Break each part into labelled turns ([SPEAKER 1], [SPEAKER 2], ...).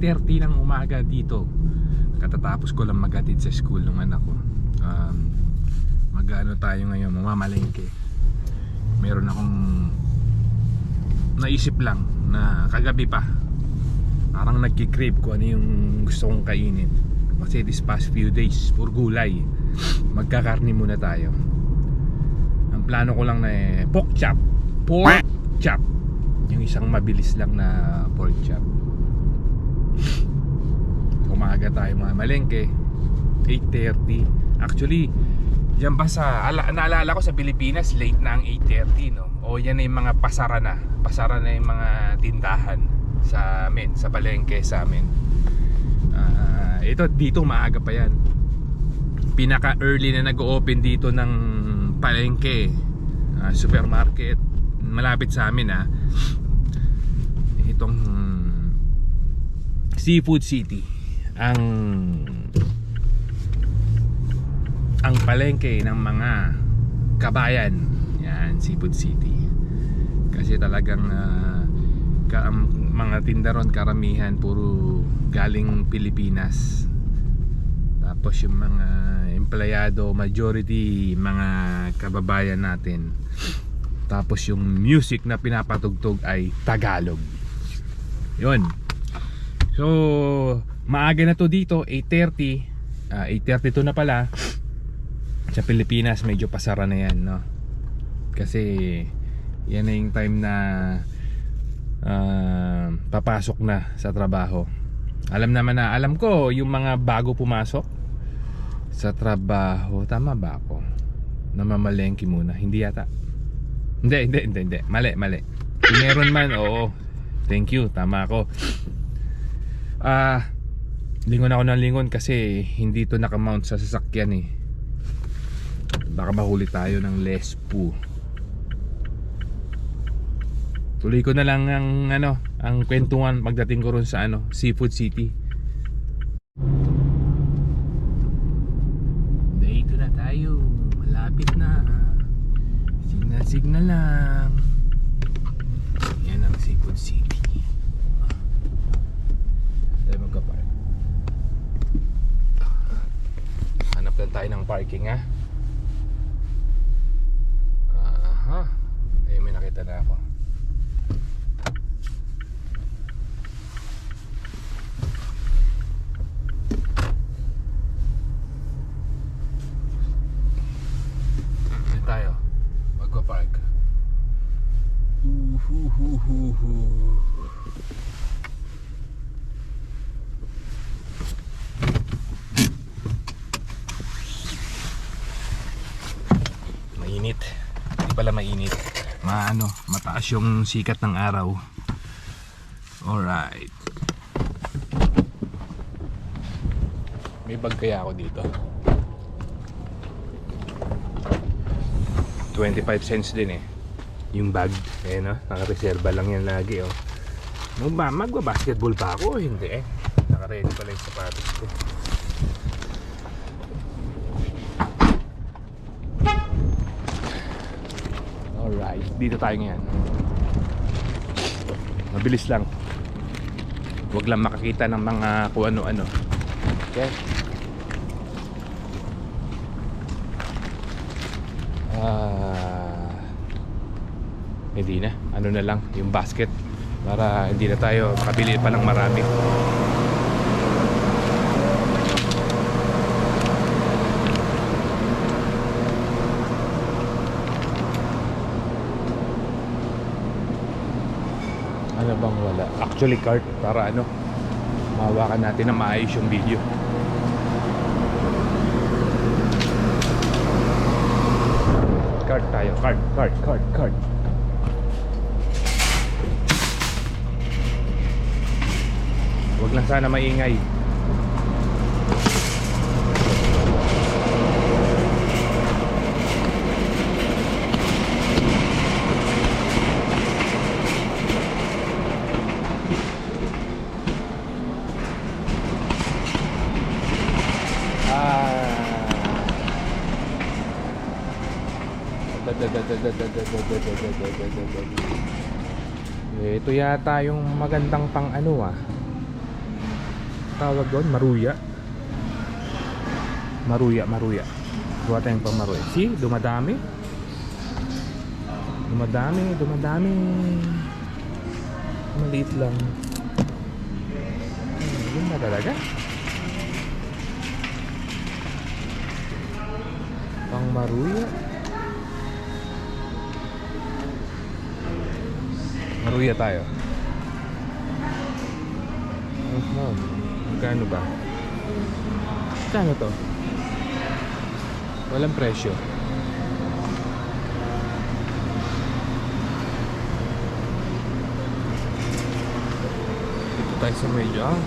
[SPEAKER 1] 8.30 ng umaga dito. Katatapos ko lang magatid sa school ng anak ko. Um, mag-ano tayo ngayon mamamalengke. Meron akong naisip lang na kagabi pa parang nagkikrave ko ano yung gusto kong kainin. Kasi this past few days puro gulay. Magkakarni muna tayo. Ang plano ko lang na eh, pork chop. Pork chop. Yung isang mabilis lang na pork chop umaga tayo mga malengke. 8.30 actually yan ba sa ala, naalala ko sa Pilipinas late na ang 8.30 no? O yan na yung mga pasara na. Pasara na yung mga tindahan sa amin sa palengke sa amin. Ah, ito dito maaga pa yan. Pinaka early na nag-open dito ng palengke ah, supermarket. Malapit sa amin ah. Itong Seafood City. Ang ang palengke ng mga kabayan. Yan Seafood City. Kasi talagang ah, ka, ang mga tindaron karamihan puro galing Pilipinas. Tapos yung mga empleyado majority mga kababayan natin. Tapos yung music na pinapatugtog ay Tagalog. Yun so maaga na to dito 8.30 ah, 8.32 na pala. Sa Pilipinas medyo pasara na yan no? Kasi yan na yung time na ah, papasok na sa trabaho. Alam naman na alam ko yung mga bago pumasok sa trabaho tama ba ako? Namamalengke muna. Hindi yata. Hindi hindi hindi, hindi. mali mali. Kung meron man oo. Thank you. Tama ako ah lingon ako ng lingon kasi hindi to nakamount sa sasakyan eh. Baka mahuli tayo ng lespo tuloy ko na lang ang ano ang kwentuhan pagdating ko ron sa ano Seafood City. Dito na tayo. Malapit na signal signal lang. Yan ang Seafood City tayo magka-park hanap lang tayo ng parking ha aha ayun may nakita na ako tayo. Magpa-park. Uhuhuhuhu. Mainit. Pala mainit. Maano, mataas yung sikat ng araw. Alright. May bag kaya ako dito. 25 cents din eh. Yung bag. Eh no, nakareserba lang yan lagi oh. Magba magba-basketball pa ako, hindi eh. Naka-ready pala yung sapatos ko. Alright, dito tayo ngayon. Mabilis lang. Huwag lang makakita ng mga kung ano-ano. Okay? Ah, hindi na. Ano na lang, yung basket. Para hindi na tayo makabili pa ng marami. Ano bang wala? Actually cart para ano mahawakan natin na maayos yung video. Card tayo, card, card, card, card. Huwag lang sana maingay. Eh, Ito yata yung magandang pang ano ah. tawag doon? Maruya. Maruya, maruya. Gawa tayong pamaruya. See, dumadami. Dumadami, dumadami. Maliit lang. Hmm, Yun na talaga. Pang maruya. Maruya tayo. Oh, magkano ba? Magkano to? Walang presyo. Dito tayo sa medyo, ah,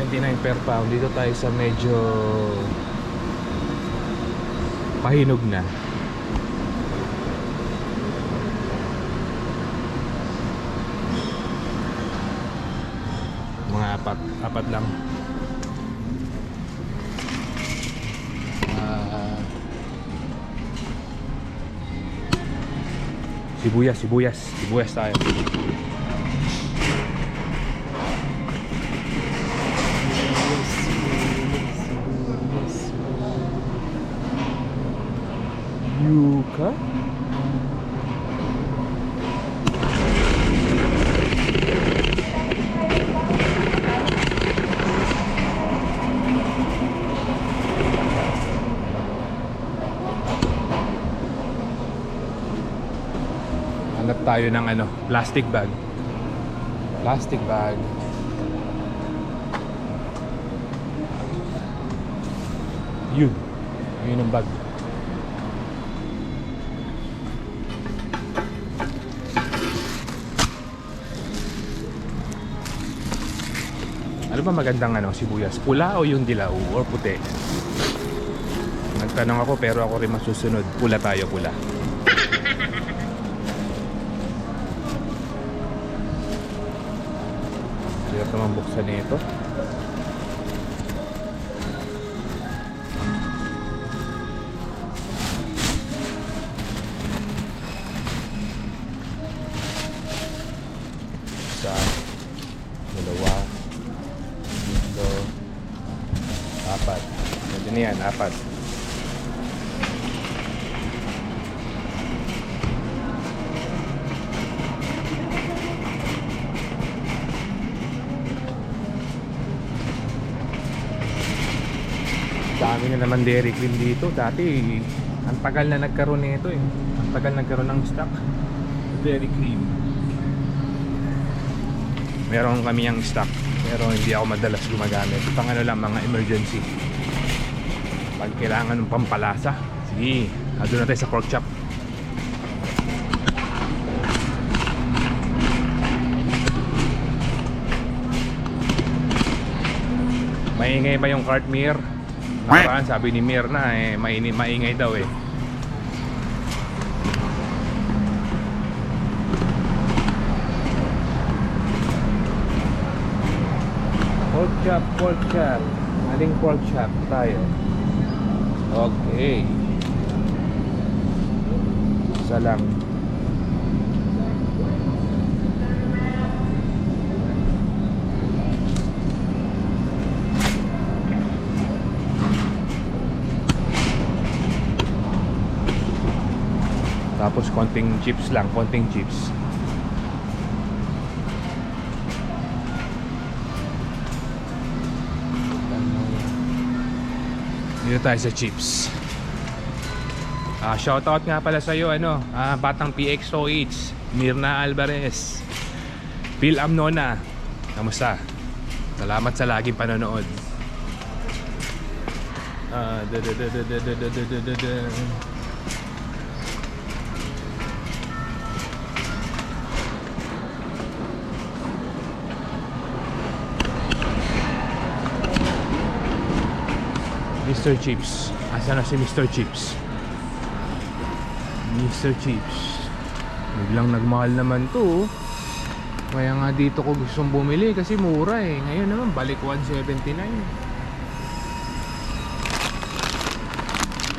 [SPEAKER 1] 1.29 per pound. Dito tayo sa medyo pahinog na. Mga apat, apat lang. Ah, sibuyas, sibuyas, sibuyas tayo. Yuka? Tayo ng ano, plastic bag. Plastic bag. Yun. Yun ang bag. Ano ba magandang ano, sibuyas? Pula o yung dilaw or puti? Nagtanong ako pero ako rin masusunod. Pula tayo, pula. Naman buksan nito. Isa, dalawa, tatlo, apat. Pwede na yan, apat. Dami na naman Dairy Queen dito. Dati, ang tagal na nagkaroon nito eh. Ang tagal nagkaroon ng stock. Dairy Cream. Meron kami yung stock. Pero hindi ako madalas gumagamit. Pang ano lang, mga emergency. Pag kailangan ng pampalasa. Sige, ado na tayo sa pork chop. Maingay ba yung cart Mir? Nakaraan sabi ni Mir na eh, maini, maingay daw eh. Pork chop, pork chop. Aling pork chop tayo. Okay. Isa lang. Tapos konting chips lang, konting chips. Dito tayo sa chips. Ah, shoutout nga pala sa iyo ano, ah, Batang PXOH, Mirna Alvarez, Phil Amnona. Kamusta? Salamat sa laging panonood. Ah, da da da da da da da da da Mr. Chips. Asa na si Mr. Chips? Mr. Chips. Biglang nagmahal naman to. Kaya nga dito ko gustong bumili kasi mura eh. Ngayon naman balik 179.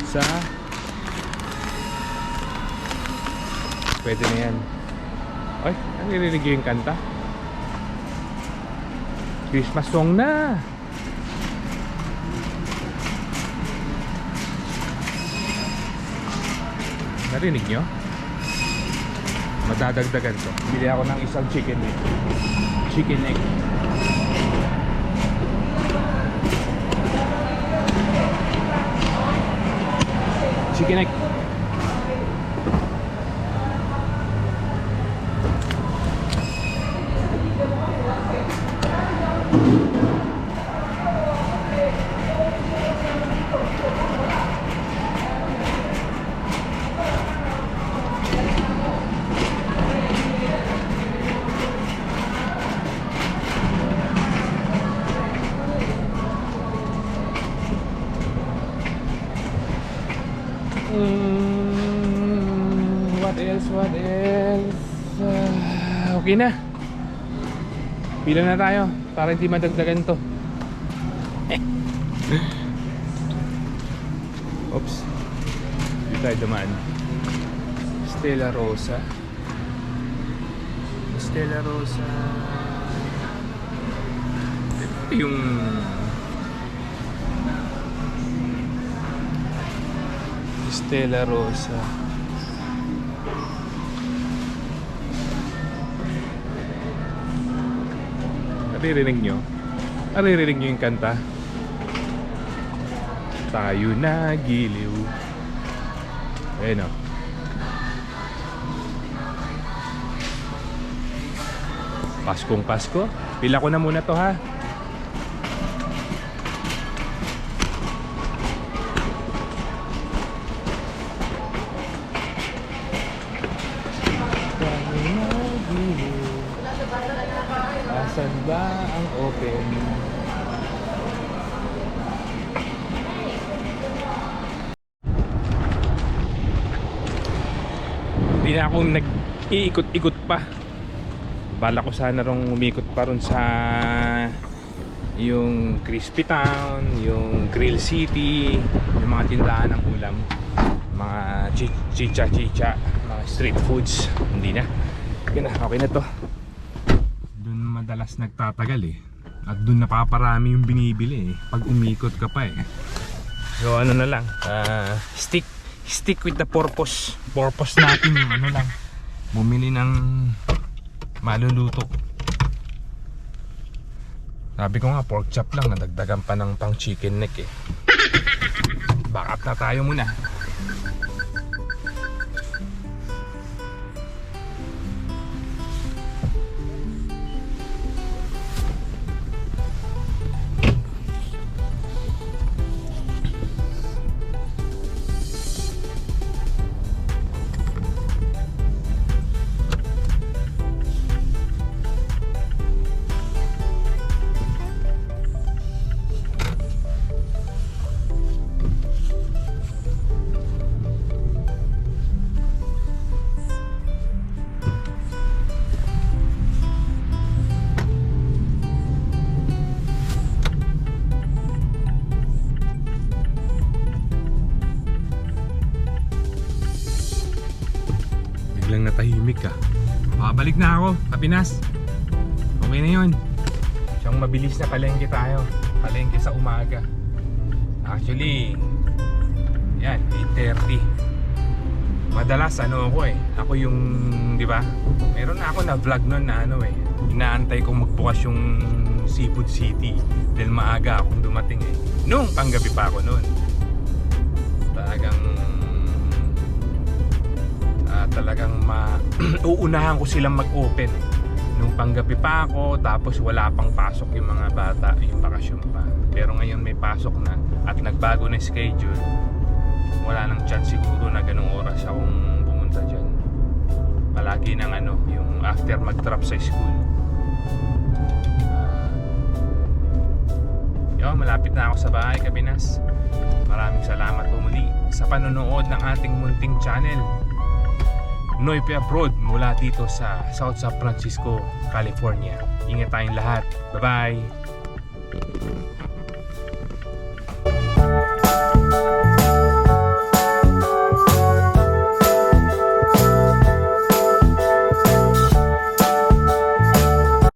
[SPEAKER 1] Sa Pwede na yan. Ay, naririnig yung kanta. Christmas song na. Narinig nyo? Madadagdagan to. Bili ako ng isang chicken neck. Chicken neck. Chicken neck. Okay na. Pila na tayo para hindi madagdagan to. Oops. Hindi tayo dumaan. Stella Rosa. Stella Rosa. Ito yung Stella Rosa. Naririnig nyo? Naririnig nyo yung kanta? Tayo na giliw. Ayun o. Paskong Pasko. Pila ko na muna to ha. Tayo na giliw. Asan ba ang open? Hindi na akong nag-iikot-ikot pa. Bala ko sana rong umikot pa ron sa yung Crispy Town, yung Grill City, yung mga tindahan ng ulam, mga chi- chicha-chicha, mga street foods. Hindi na. Yun na, okay na to. Doon madalas nagtatagal eh. At doon napaparami yung binibili eh. Pag umikot ka pa eh. So ano na lang, ah, stick stick with the purpose. Purpose natin yung ano lang. Bumili ng maluluto. Sabi ko nga pork chop lang nadagdagan pa ng pang chicken neck eh. Back up na tayo muna. Natahimik ka. Babalik na ako, Kapinas. Okay na yun. Siyang mabilis na palengke tayo. Palengke sa umaga. Actually, yan, 8.30. Madalas ano ako eh. Ako yung, di ba? Meron na ako na vlog nun na ano eh. Inaantay kong magbukas yung Seafood City. Dahil maaga akong dumating eh. Noong panggabi pa ako noon. Talagang talagang ma ko silang mag-open. Nung panggabi pa ako tapos wala pang pasok yung mga bata yung bakasyon pa. Pero ngayon may pasok na at nagbago na schedule. Wala nang chance siguro na ganung oras akong pumunta dyan. Palagi ng ano yung after mag-drop sa school. Ah, yun malapit na ako sa bahay Kabinas. Maraming salamat po muli sa panonood ng ating munting channel Noipe Abroad mula dito sa South San Francisco, California. Ingat tayong lahat. Bye-bye!